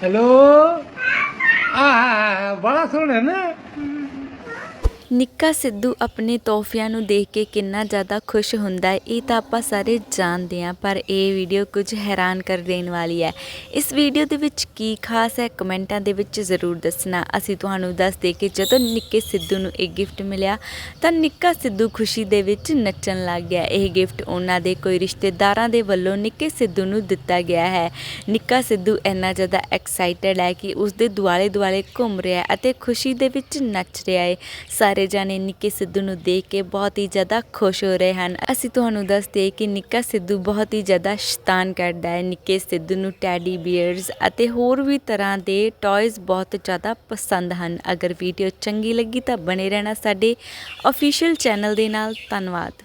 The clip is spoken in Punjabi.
હેલો હા હા હા વાળા ને ਨਿੱਕਾ ਸਿੱਧੂ ਆਪਣੇ ਤੋਹਫਿਆਂ ਨੂੰ ਦੇਖ ਕੇ ਕਿੰਨਾ ਜ਼ਿਆਦਾ ਖੁਸ਼ ਹੁੰਦਾ ਹੈ, ਇਹ ਤਾਂ ਆਪਾਂ ਸਾਰੇ ਜਾਣਦੇ ਹਾਂ, ਪਰ ਇਹ ਵੀਡੀਓ ਕੁਝ ਹੈਰਾਨ ਕਰ ਦੇਣ ਵਾਲੀ ਹੈ। ਇਸ ਵੀਡੀਓ ਦੇ ਵਿੱਚ ਕੀ ਖਾਸ ਹੈ, ਕਮੈਂਟਾਂ ਦੇ ਵਿੱਚ ਜ਼ਰੂਰ ਦੱਸਣਾ। ਅਸੀਂ ਤੁਹਾਨੂੰ ਦੱਸਦੇ ਕਿ ਜਦੋਂ ਨਿੱਕੇ ਸਿੱਧੂ ਨੂੰ ਇਹ ਗਿਫਟ ਮਿਲਿਆ, ਤਾਂ ਨਿੱਕਾ ਸਿੱਧੂ ਖੁਸ਼ੀ ਦੇ ਵਿੱਚ ਨੱਚਣ ਲੱਗ ਗਿਆ। ਇਹ ਗਿਫਟ ਉਹਨਾਂ ਦੇ ਕੋਈ ਰਿਸ਼ਤੇਦਾਰਾਂ ਦੇ ਵੱਲੋਂ ਨਿੱਕੇ ਸਿੱਧੂ ਨੂੰ ਦਿੱਤਾ ਗਿਆ ਹੈ। ਨਿੱਕਾ ਸਿੱਧੂ ਇੰਨਾ ਜ਼ਿਆਦਾ ਐਕਸਾਈਟਡ ਹੈ ਕਿ ਉਸ ਦੇ ਦੁਆਲੇ ਦੁਆਲੇ ਘੁੰਮ ਰਿਹਾ ਹੈ ਅਤੇ ਖੁਸ਼ੀ ਦੇ ਵਿੱਚ ਨੱਚ ਰਿਹਾ ਹੈ। ਸਾਰੇ ਜਾਣੇ ਨਿੱਕੇ ਸਿੱਧੂ ਨੂੰ ਦੇਖ ਕੇ ਬਹੁਤ ਹੀ ਜ਼ਿਆਦਾ ਖੁਸ਼ ਹੋ ਰਹੇ ਹਨ। ਅਸੀਂ ਤੁਹਾਨੂੰ ਦੱਸਦੇ ਕਿ ਨਿੱਕਾ ਸਿੱਧੂ ਬਹੁਤ ਹੀ ਜ਼ਿਆਦਾ ਸ਼ੈਤਾਨ ਕਰਦਾ ਹੈ। ਨਿੱਕੇ ਸਿੱਧੂ ਨੂੰ ਟੈਡੀ ਬੀਅਰਸ ਅਤੇ ਹੋਰ ਵੀ ਤਰ੍ਹਾਂ ਦੇ ਟੌਇਜ਼ ਬਹੁਤ ਜ਼ਿਆਦਾ ਪਸੰਦ ਹਨ। ਅਗਰ ਵੀਡੀਓ ਚੰਗੀ ਲੱਗੀ ਤਾਂ ਬਣੇ ਰਹਿਣਾ ਸਾਡੇ ਅਫੀਸ਼ੀਅਲ ਚੈਨਲ ਦੇ ਨਾਲ। ਧੰਨਵਾਦ।